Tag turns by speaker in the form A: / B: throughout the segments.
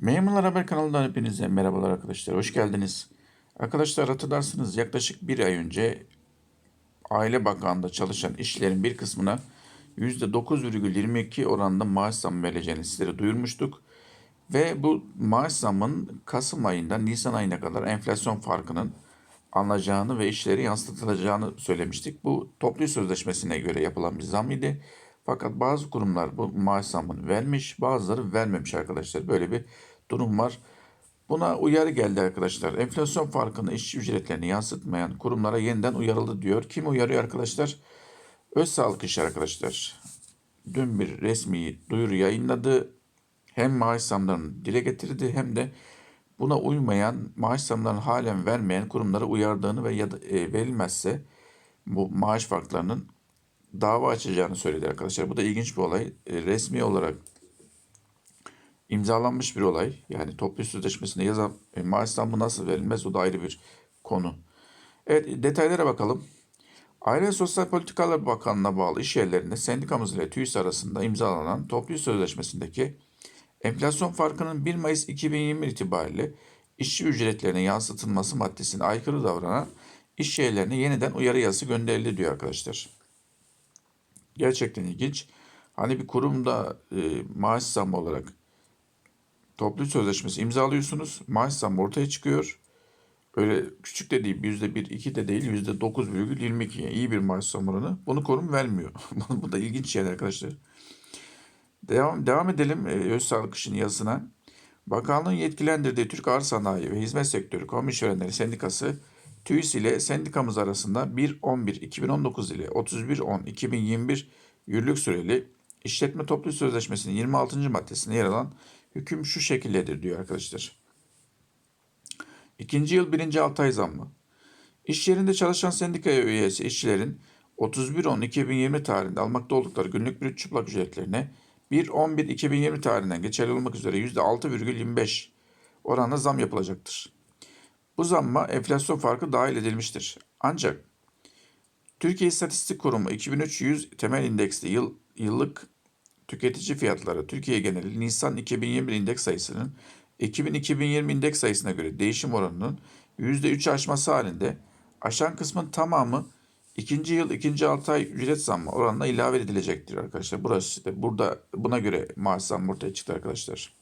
A: Memurlar Haber kanalından hepinize merhabalar arkadaşlar. Hoş geldiniz. Arkadaşlar hatırlarsınız yaklaşık bir ay önce Aile Bakanlığı'nda çalışan işçilerin bir kısmına %9,22 oranında maaş zammı verileceğini sizlere duyurmuştuk. Ve bu maaş zammının Kasım ayından Nisan ayına kadar enflasyon farkının alınacağını ve işleri yansıtılacağını söylemiştik. Bu toplu sözleşmesine göre yapılan bir zam idi. Fakat bazı kurumlar bu maaş zammını vermiş, bazıları vermemiş arkadaşlar. Böyle bir durum var. Buna uyarı geldi arkadaşlar. Enflasyon farkını işçi ücretlerini yansıtmayan kurumlara yeniden uyarıldı diyor. Kim uyarıyor arkadaşlar? Öz Sağlık İşi arkadaşlar. Dün bir resmi duyuru yayınladı. Hem maaş zamlarını dile getirdi hem de buna uymayan, maaş zamlarını halen vermeyen kurumlara uyardığını ve ya da, e, verilmezse bu maaş farklarının dava açacağını söyledi arkadaşlar. Bu da ilginç bir olay. E, resmi olarak imzalanmış bir olay. Yani toplu sözleşmesinde yazan e, maaş zammı nasıl verilmez o da ayrı bir konu. Evet detaylara bakalım. Aile ve Sosyal Politikalar Bakanlığı'na bağlı iş yerlerinde sendikamız ile TÜİS arasında imzalanan toplu sözleşmesindeki enflasyon farkının 1 Mayıs 2021 itibariyle işçi ücretlerine yansıtılması maddesine aykırı davranan iş yerlerine yeniden uyarı yazısı gönderildi diyor arkadaşlar. Gerçekten ilginç. Hani bir kurumda e, maaş zammı olarak toplu sözleşmesi imzalıyorsunuz. Maaş zammı ortaya çıkıyor. Öyle küçük de değil, yüzde bir, iki de değil, yüzde dokuz virgül yirmi iki. İyi bir maaş zam oranı. Bunu kurum vermiyor. Bu da ilginç şeyler arkadaşlar. Devam, devam edelim e, Öz Sağlık İş'in yazısına. Bakanlığın yetkilendirdiği Türk Ağır Sanayi ve Hizmet Sektörü Kamu İşverenleri Sendikası TÜİS ile sendikamız arasında 1.11.2019 ile 31.10.2021 yürürlük süreli işletme toplu sözleşmesinin 26. maddesinde yer alan hüküm şu şekildedir diyor arkadaşlar. İkinci yıl birinci 6 ay zammı. İş yerinde çalışan sendikaya üyesi işçilerin 31.10.2020 tarihinde almakta oldukları günlük brüt çıplak ücretlerine 1.11.2020 tarihinden geçerli olmak üzere %6,25 oranla zam yapılacaktır. Bu zamma enflasyon farkı dahil edilmiştir. Ancak Türkiye İstatistik Kurumu 2003 temel indeksli yıl, yıllık tüketici fiyatları Türkiye geneli Nisan 2021 indeks sayısının 2000-2020 indeks sayısına göre değişim oranının %3 aşması halinde aşan kısmın tamamı ikinci yıl ikinci 6 ay ücret zammı oranına ilave edilecektir arkadaşlar. Burası işte burada buna göre maaş zammı ortaya çıktı arkadaşlar.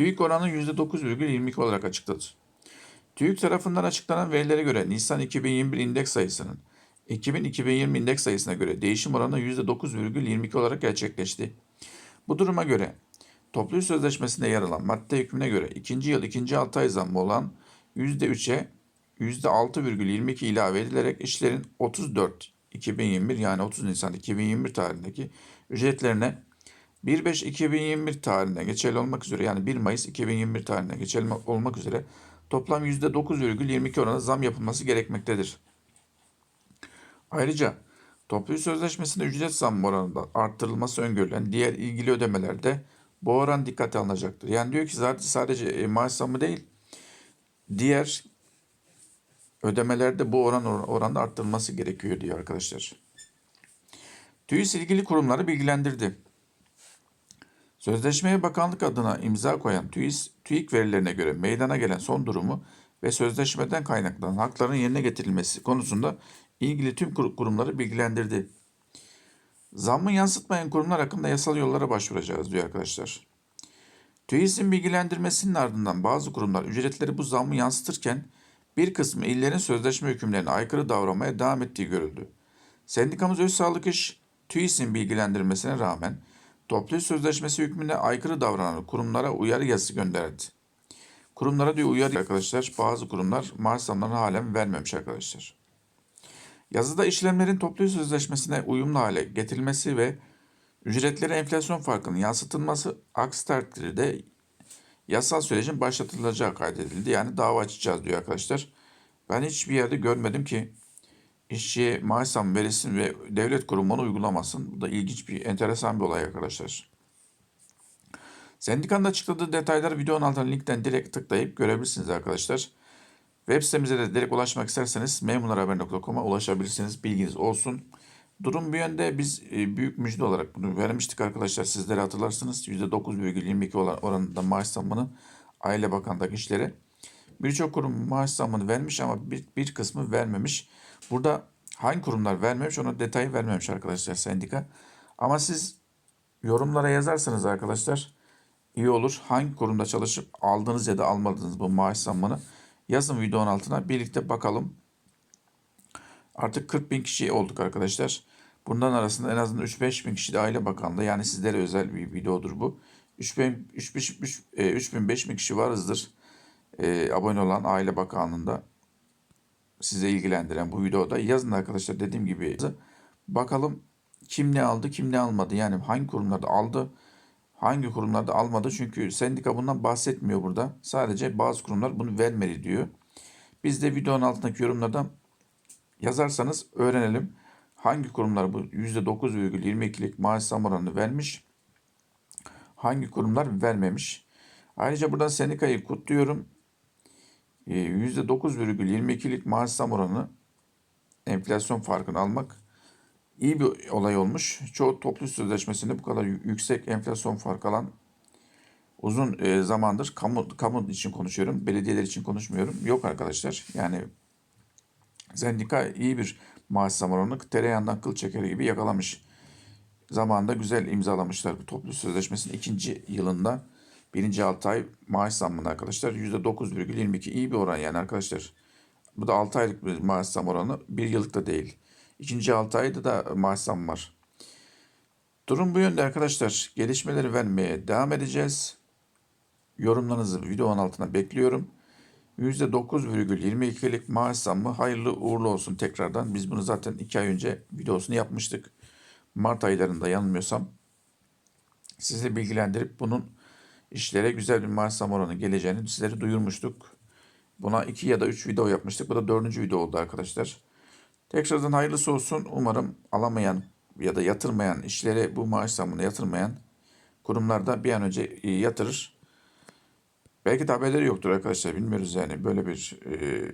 A: TÜİK oranı %9,22 olarak açıkladı. TÜİK tarafından açıklanan verilere göre Nisan 2021 indeks sayısının 2000-2020 indeks sayısına göre değişim oranı %9,22 olarak gerçekleşti. Bu duruma göre toplu sözleşmesinde yer alan madde hükmüne göre ikinci yıl ikinci 6 ay zammı olan %3'e %6,22 ilave edilerek işlerin 34 2021 yani 30 Nisan 2021 tarihindeki ücretlerine 1.5.2021 tarihine geçerli olmak üzere yani 1 Mayıs 2021 tarihine geçerli olmak üzere toplam %9,22 oranında zam yapılması gerekmektedir. Ayrıca toplu sözleşmesinde ücret zammı oranında arttırılması öngörülen diğer ilgili ödemelerde bu oran dikkate alınacaktır. Yani diyor ki zaten sadece e, maaş zammı değil diğer ödemelerde bu oran oranda arttırılması gerekiyor diyor arkadaşlar. TÜİS ilgili kurumları bilgilendirdi. Sözleşmeye bakanlık adına imza koyan TÜİS, TÜİK verilerine göre meydana gelen son durumu ve sözleşmeden kaynaklanan hakların yerine getirilmesi konusunda ilgili tüm kurumları bilgilendirdi. Zammı yansıtmayan kurumlar hakkında yasal yollara başvuracağız diyor arkadaşlar. TÜİS'in bilgilendirmesinin ardından bazı kurumlar ücretleri bu zammı yansıtırken bir kısmı illerin sözleşme hükümlerine aykırı davranmaya devam ettiği görüldü. Sendikamız Öz Sağlık İş, TÜİS'in bilgilendirmesine rağmen toplu sözleşmesi hükmüne aykırı davranan kurumlara uyarı yazısı gönderdi. Kurumlara diyor uyarı arkadaşlar bazı kurumlar maaş zamlarını halen vermemiş arkadaşlar. Yazıda işlemlerin toplu sözleşmesine uyumlu hale getirilmesi ve ücretlere enflasyon farkının yansıtılması aksi takdirde yasal sürecin başlatılacağı kaydedildi. Yani dava açacağız diyor arkadaşlar. Ben hiçbir yerde görmedim ki işçiye maaş zammı verilsin ve devlet kurumu onu uygulamasın. Bu da ilginç bir, enteresan bir olay arkadaşlar. Sendikanın açıkladığı detayları videonun altına linkten direkt tıklayıp görebilirsiniz arkadaşlar. Web sitemize de direkt ulaşmak isterseniz memurlarhaber.com'a ulaşabilirsiniz. Bilginiz olsun. Durum bu yönde biz e, büyük müjde olarak bunu vermiştik arkadaşlar. Sizlere hatırlarsınız %9,22 olan oranında maaş zammını Aile Bakanlığı'ndaki işlere. Birçok kurum maaş zammını vermiş ama bir, bir kısmı vermemiş. Burada hangi kurumlar vermemiş onu detayı vermemiş arkadaşlar sendika. Ama siz yorumlara yazarsanız arkadaşlar iyi olur. Hangi kurumda çalışıp aldınız ya da almadınız bu maaş zammını yazın videonun altına birlikte bakalım. Artık 40 bin kişi olduk arkadaşlar. Bundan arasında en azından 3-5 bin kişi de Aile Bakanlığı yani sizlere özel bir videodur bu. 3 bin, 3, 3, 3, 3 bin 5 bin kişi varızdır e, abone olan Aile Bakanlığı'nda size ilgilendiren bu videoda yazın arkadaşlar dediğim gibi bakalım kim ne aldı kim ne almadı yani hangi kurumlarda aldı hangi kurumlarda almadı çünkü sendika bundan bahsetmiyor burada sadece bazı kurumlar bunu vermeli diyor. Biz de videonun altındaki yorumlardan yazarsanız öğrenelim hangi kurumlar bu %9,22'lik maaş zam oranını vermiş hangi kurumlar vermemiş. Ayrıca buradan sendikayı kutluyorum. Ee, %9,22'lik maaş zam oranı enflasyon farkını almak iyi bir olay olmuş. Çoğu toplu sözleşmesinde bu kadar yü- yüksek enflasyon farkı alan uzun e, zamandır kamu, kamu için konuşuyorum. Belediyeler için konuşmuyorum. Yok arkadaşlar. Yani sendika iyi bir maaş zam oranını tereyağından kıl çekeri gibi yakalamış. Zamanında güzel imzalamışlar bu toplu sözleşmesinin ikinci yılında. Birinci 6 ay maaş zammında arkadaşlar %9,22 iyi bir oran yani arkadaşlar. Bu da 6 aylık bir maaş zam oranı. Bir yıllık da değil. İkinci 6 ayda da maaş zam var. Durum bu yönde arkadaşlar. Gelişmeleri vermeye devam edeceğiz. Yorumlarınızı videonun altına bekliyorum. %9,22'lik maaş zammı hayırlı uğurlu olsun tekrardan. Biz bunu zaten 2 ay önce videosunu yapmıştık. Mart aylarında yanılmıyorsam. Sizi bilgilendirip bunun işlere güzel bir maaş zam geleceğini sizlere duyurmuştuk. Buna 2 ya da 3 video yapmıştık. Bu da 4. video oldu arkadaşlar. Tekrardan hayırlısı olsun. Umarım alamayan ya da yatırmayan işlere bu maaş zammını yatırmayan kurumlar da bir an önce e, yatırır. Belki de haberleri yoktur arkadaşlar. Bilmiyoruz yani böyle bir e,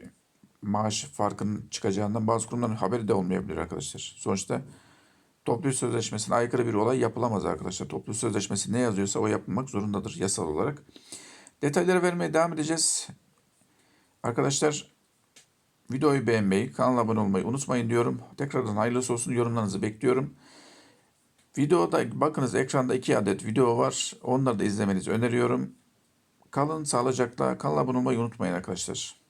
A: maaş farkının çıkacağından bazı kurumların haberi de olmayabilir arkadaşlar. Sonuçta toplu iş sözleşmesine aykırı bir olay yapılamaz arkadaşlar. Toplu sözleşmesi ne yazıyorsa o yapılmak zorundadır yasal olarak. Detayları vermeye devam edeceğiz. Arkadaşlar videoyu beğenmeyi, kanala abone olmayı unutmayın diyorum. Tekrardan hayırlısı olsun yorumlarınızı bekliyorum. Videoda bakınız ekranda iki adet video var. Onları da izlemenizi öneriyorum. Kalın sağlıcakla. Kanala abone olmayı unutmayın arkadaşlar.